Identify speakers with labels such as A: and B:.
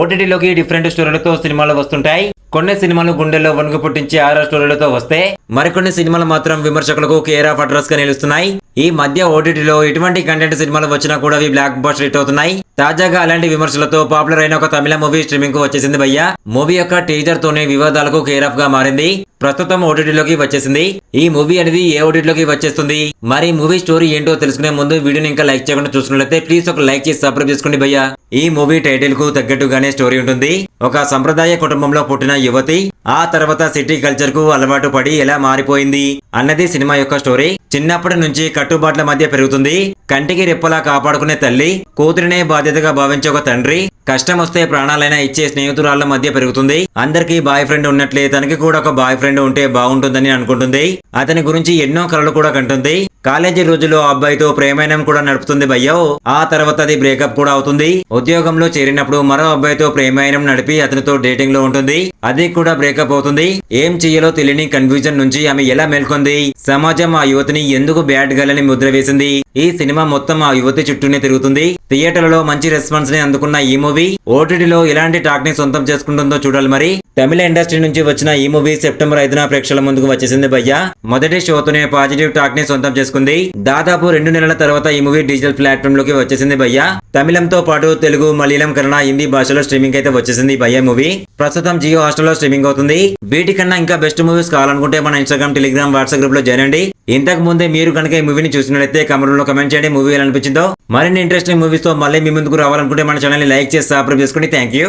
A: ఓటీటీలోకి different స్టోరీలతో సినిమాలు వస్తుంటాయి. కొన్ని సినిమాలు గుండెల్లో వణుకు పుట్టించే ఆరో స్టోరీలతో వస్తే మరికొన్ని సినిమాలు మాత్రం విమర్శకులకు కేర్ ఆఫ్ అడ్రస్గా నిలుస్తున్నాయి. ఈ మధ్య ఓటీటీలో ఎటువంటి కంటెంట్ సినిమాలు వచ్చినా కూడా అవి బ్లాక్ బస్టర్ హిట్ అవుతున్నాయి. తాజాగా అలాంటి విమర్శలతో పాపులర్ అయిన ఒక తమిళ మూవీ స్ట్రీమింగ్కు వచ్చేసింది భయ్య. మూవీ యొక్క టీజర్ తోనే వివాదాలకు కేర్ ఆఫ్గా మారింది. ప్రస్తుతం ఓటీటీలోకి వచ్చేసింది. ఈ మూవీ అనేది ఏ ఓటీటీలోకి వచ్చేస్తుంది? మరి మూవీ స్టోరీ ఏంటో తెలుసుకునే ముందు వీడియోని ఇంకా లైక్ చేయకుండా చూసుకున్నట్లయితే ప్లీజ్ ఒక లైక్ చేసి సబ్స్క్రైబ్ చేసుకోండి భయ్య. ఈ మూవీ టైటిల్కు తగ్గట్టుగానే స్టోరీ ఉంటుంది. ఒక సంప్రదాయ కుటుంబంలో పుట్టిన యువతి ఆ తర్వాత సిటీ కల్చర్కు అలవాటు పడి ఎలా మారిపోయింది అన్నది సినిమా యొక్క స్టోరీ. చిన్నప్పటి నుంచి కట్టుబాట్ల మధ్య పెరుగుతుంది. కంటికి రెప్పలా కాపాడుకునే తల్లి కూతురినే బాధ్యతగా భావించే ఒక తండ్రి కష్టం వస్తే ప్రాణాలైనా ఇచ్చే స్నేహితురాళ్ళ మధ్య పెరుగుతుంది. అందరికీ బాయ్ ఫ్రెండ్ ఉన్నట్లే తనకి కూడా ఒక బాయ్ ఫ్రెండ్ ఉంటే బాగుంటుందని అనుకుంటుంది. అతని గురించి ఎన్నో కలలు కూడా కంటుంది. కాలేజీ రోజుల్లో ఆ అబ్బాయితో ప్రేమాయణం కూడా నడుపుతుంది భయ్యో. ఆ తర్వాత అది బ్రేకప్ కూడా అవుతుంది. ఉద్యోగంలో చేరినప్పుడు మరో అబ్బాయితో ప్రేమాయణం నడిపి అతనితో డేటింగ్లో ఉంటుంది. అది కూడా బ్రేకప్ అవుతుంది. ఏం చెయ్యాలో తెలియని కన్ఫ్యూజన్ నుంచి ఆమె ఎలా మేల్కొంది? సమాజం ఆ యువతిని ఎందుకు బ్యాడ్ గర్ల్ అని ముద్ర వేసింది? ఈ సినిమా మొత్తం ఆ యువతి చుట్టూనే తిరుగుతుంది. థియేటర్లలో మంచి రెస్పాన్స్ని అందుకున్న ఈ మూవీ. ఓటీటీలో ఎలాంటి టాక్ని సొంతం చేసుకుంటుందో చూడాలి మరి. తమిళ ఇండస్ట్రీ నుంచి వచ్చిన ఈ మూవీ సెప్టెంబర్ ఐదున ప్రేక్షకుల ముందుకు వచ్చేసింది భయ్య. మొదటి షోతోనే పాజిటివ్ టాక్ని సొంతం చేసుకుంది. దాదాపు రెండు నెలల తర్వాత ఈ మూవీ డిజిటల్ ప్లాట్ఫామ్లోకి వచ్చేసింది భయ్య. తమిళంతో పాటు తెలుగు మలయాళం కన్నడ హిందీ భాషలో స్ట్రీమింగ్ అయితే వచ్చేసింది భయ్య మూవీ. ప్రస్తుతం జియో హాస్టల్లో స్ట్రీమింగ్ అవుతుంది. వీటికన్నా ఇంకా బెస్ట్ మూవీస్ కావాలనుకుంటే మన ఇన్స్టాగ్రామ్ టెలిగ్రామ్ వాట్సాప్ గ్రూప్లో జాయిన్ అండి ఇంతకు ముందే మీరు కనుక ఈ మూవీని చూసినట్లయితే కమెంట్లో కమెంట్ చేయండి. మూవీ ఎలా అనిపించిందో మరిన్ని ఇంట్రెస్టింగ్ మూవీస్తో మళ్ళీ మీ ముందుకు రావాలనుకుంటే మన ఛానల్ని లైక్ చేసి సబ్స్క్రైబ్ చేసుకోండి థ్యాంక్ యూ.